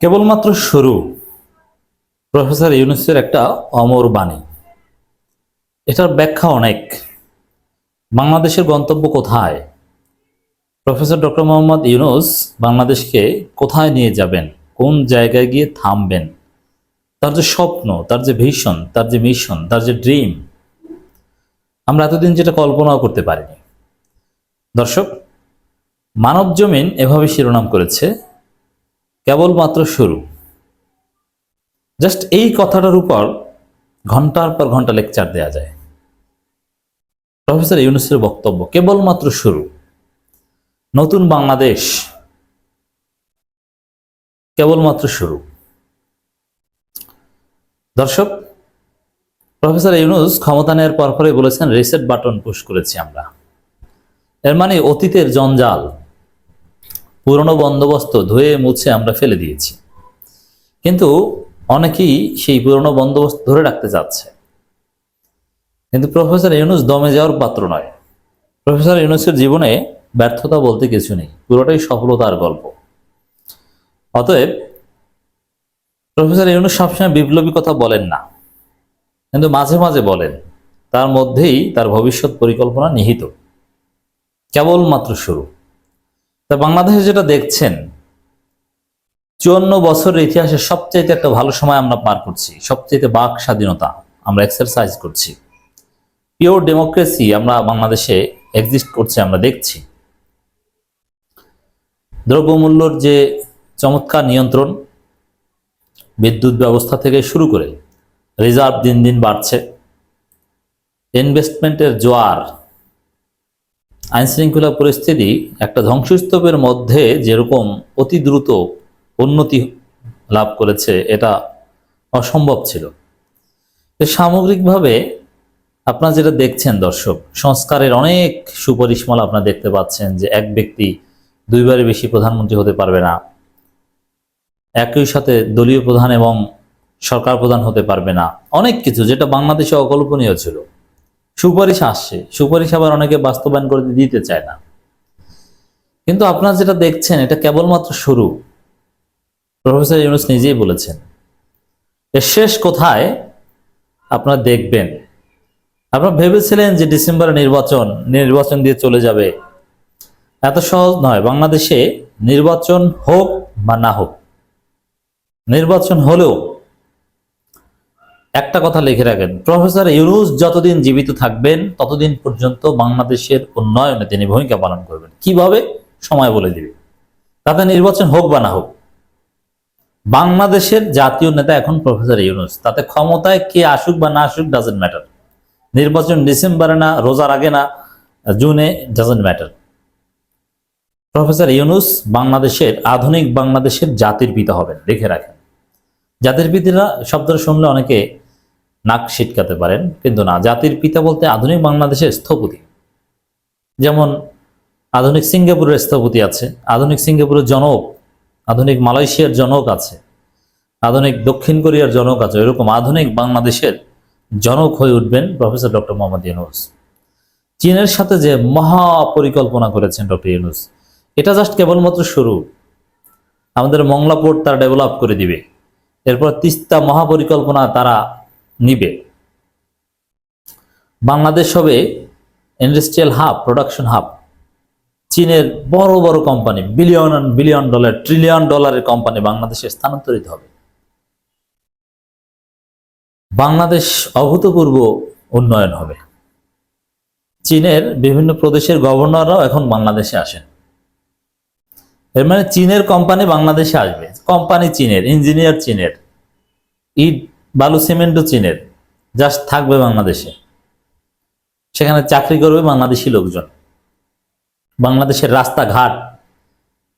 কেবলমাত্র শুরু। প্রফেসর ইউনুসের একটা অমর বাণী। এটার ব্যাখ্যা অনেক। বাংলাদেশের গন্তব্য কোথায়? প্রফেসর ডক্টর মোহাম্মদ ইউনুস বাংলাদেশকে কোথায় নিয়ে যাবেন? কোন জায়গায় গিয়ে থামবেন? তার যে স্বপ্ন, তার যে ভিশন, তার যে মিশন, তার যে ড্রিম, আমরা এতদিন যেটা কল্পনাও করতে পারিনি। দর্শক মানব জমিন এভাবে শিরোনাম করেছে কেবলমাত্র শুরু। জাস্ট এই কথাটার উপর ঘণ্টার পর ঘণ্টা লেকচার দেয়া যায়। প্রফেসর ইউনুসের বক্তব্য, কেবলমাত্র শুরু। নতুন বাংলাদেশ কেবলমাত্র শুরু। দর্শক, প্রফেসর ইউনুস ক্ষমতা নেওয়ার পরপরে বলেছেন, রিসেট বাটন পুশ করেছি আমরা। এর মানে অতীতের জঞ্জাল পুরনো বন্দোবস্ত ধুয়ে মুছে আমরা ফেলে দিয়েছি। কিন্তু অনেকেই সেই পুরনো বন্দোবস্ত ধরে রাখতে চাচ্ছে। কিন্তু প্রফেসর ইউনুস দমে যাওয়ার পাত্র নয়। প্রফেসর ইউনুসের জীবনে ব্যর্থতা বলতে কিছু নেই, পুরোটাই সফলতার গল্প। অতএব প্রফেসর ইউনুস সবসময় বিপ্লবী কথা বলেন না, কিন্তু মাঝে মাঝে বলেন, তার মধ্যেই তার ভবিষ্যৎ পরিকল্পনা নিহিত। কেবলমাত্র শুরু। তা বাংলাদেশে যেটা দেখছেন, চুয়ান্ন বছরের ইতিহাসে সবচাইতে একটা ভালো সময় আমরা পার করছি, সবচাইতে বাক স্বাধীনতা আমরা এক্সারসাইজ করছি। পিওর ডেমোক্রেসি আমরা বাংলাদেশে এক্সিস্ট করছে, আমরা দেখছি। দ্রব্যমূল্যর যে চমৎকার নিয়ন্ত্রণ, বিদ্যুৎ ব্যবস্থা থেকে শুরু করে রিজার্ভ দিন দিন বাড়ছে। ইনভেস্টমেন্টের জোয়ার আইন শৃঙ্খলা পরিস্থিতি একটা ধ্বংসস্তূপের মধ্যে যেরকম অতি দ্রুত উন্নতি লাভ করেছে, এটা অসম্ভব ছিল। সামগ্রিকভাবে আপনারা যেটা দেখছেন দর্শক, সংস্কারের অনেক সুপরিসমালা আপনারা দেখতে পাচ্ছেন যে এক ব্যক্তি দুইবারের বেশি প্রধানমন্ত্রী হতে পারবে না। একই সাথে দলীয় প্রধান এবং সরকার প্রধান হতে পারবে না। অনেক কিছু যেটা বাংলাদেশে অকল্পনীয় ছিল। সুপারিশ আসছে। সুপারিশ আবার অনেকে বাস্তবায়ন করে দিতে চায় না। কিন্তু আপনারা যেটা দেখছেন, এটা কেবলমাত্র শুরু। প্রফেসর ইউনুস নিজেই বলেছেন শেষ কোথায় আপনারা দেখবেন। আপনারা ভেবেছিলেন যে ডিসেম্বরে নির্বাচন নির্বাচন দিয়ে চলে যাবে। এত সহজ নয়। বাংলাদেশে নির্বাচন হোক বা না হোক, নির্বাচন হলেও একটা কথা লিখে রাখেন, প্রফেসর ইউনুস যতদিন জীবিত থাকবেন, ততদিন পর্যন্ত বাংলাদেশের উন্নয়নে তিনি ভূমিকা পালন করবেন। কীভাবে? সময় বলে দিবে। তাতে নির্বাচন হোক বা না হোক, বাংলাদেশের জাতীয় নেতা এখন প্রফেসর ইউনুস। তাতে ক্ষমতায় কে আসুক বা না আসুক ডাজেন্ট ম্যাটার নির্বাচন ডিসেম্বরে না, রোজার আগে না, জুনে ডাজেন্ট ম্যাটার প্রফেসর ইউনুস বাংলাদেশের, আধুনিক বাংলাদেশের জাতির পিতা হবেন, লিখে রাখেন। জাতির পিতা শব্দটা শুনলে অনেকে নাক ছিটকাতে পারেন, কিন্তু না, জাতির পিতা বলতে আধুনিক বাংলাদেশের স্থপতি। যেমন আধুনিক সিঙ্গাপুরের স্থপতি আছে, আধুনিক সিঙ্গাপুরের জনক, আধুনিক মালয়েশিয়ার জনক আছে, আধুনিক দক্ষিণ কোরিয়ার জনক আছে, এরকম আধুনিক বাংলাদেশের জনক হয়ে উঠবেন প্রফেসর ডক্টর মোহাম্মদ ইউনুস। চীনের সাথে যে মহা পরিকল্পনা করেছেন ডক্টর ইউনুস, এটা জাস্ট কেবলমাত্র শুরু। আমাদের মংলা পোর্ট তারা ডেভেলপ করে দিবে। এরপর তিস্তা মহাপরিকল্পনা তারা নিবে। বাংলাদেশ হবে ইন্ডাস্ট্রিয়াল হাব, প্রোডাকশন হাব। চীনের বড় বড় company, billion billion dollar, trillion ডলারের কোম্পানি বাংলাদেশে স্থানান্তরিত হবে। বাংলাদেশ অভূতপূর্ব উন্নয়ন হবে। চীনের বিভিন্ন প্রদেশের গভর্নররাও এখন বাংলাদেশে আসেন। এর মানে চীনের কোম্পানি বাংলাদেশে আসবে। কোম্পানি চীনের, ইঞ্জিনিয়ার চীনের। ইট বালু সিমেন্টও চীনের। জাস্ট থাকবে বাংলাদেশে। সেখানে চাকরি করবে বাংলাদেশি লোকজন। বাংলাদেশের রাস্তাঘাট।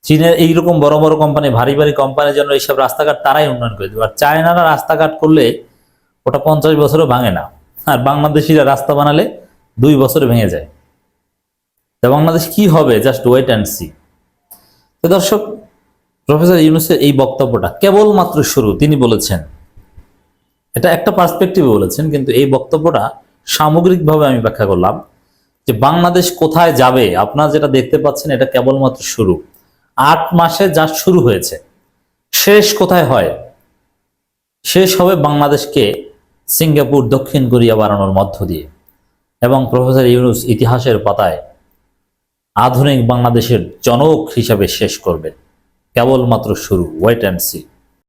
চীনের এইরকম বড় বড় কোম্পানি ভারী ভারী কোম্পানির জন্য এইসব রাস্তাঘাট তারাই উন্নয়ন করে দেবে। আর চায়নারা রাস্তাঘাট করলে ওটা পঞ্চাশ বছরও ভাঙে না। আর বাংলাদেশিরা রাস্তা বানালে দুই বছরে ভেঙে যায়। তা বাংলাদেশ কি হবে? জাস্ট ওয়েট অ্যান্ড সি তো দর্শক, প্রফেসর ইউনুসের এই বক্তব্যটা কেবলমাত্র শুরু, তিনি বলেছেন এটা একটা পার্সপেক্টিভে বলেছেন, কিন্তু এই বক্তব্যটা সামগ্রিকভাবে আমি ব্যাখ্যা করলাম যে বাংলাদেশ কোথায় যাবে? আপনারা যেটা দেখতে পাচ্ছেন, এটা কেবলমাত্র শুরু। আট মাসে যা শুরু হয়েছে, শেষ কোথায় হয়? শেষ হবে বাংলাদেশকে সিঙ্গাপুর, দক্ষিণ কোরিয়া বাড়ানোর মধ্য দিয়ে। এবং প্রফেসর ইউনুস ইতিহাসের পাতায় আধুনিক বাংলাদেশের জনক হিসাবে শেষ করবেন কেবলমাত্র শুরু ওয়েট অ্যান্ড সি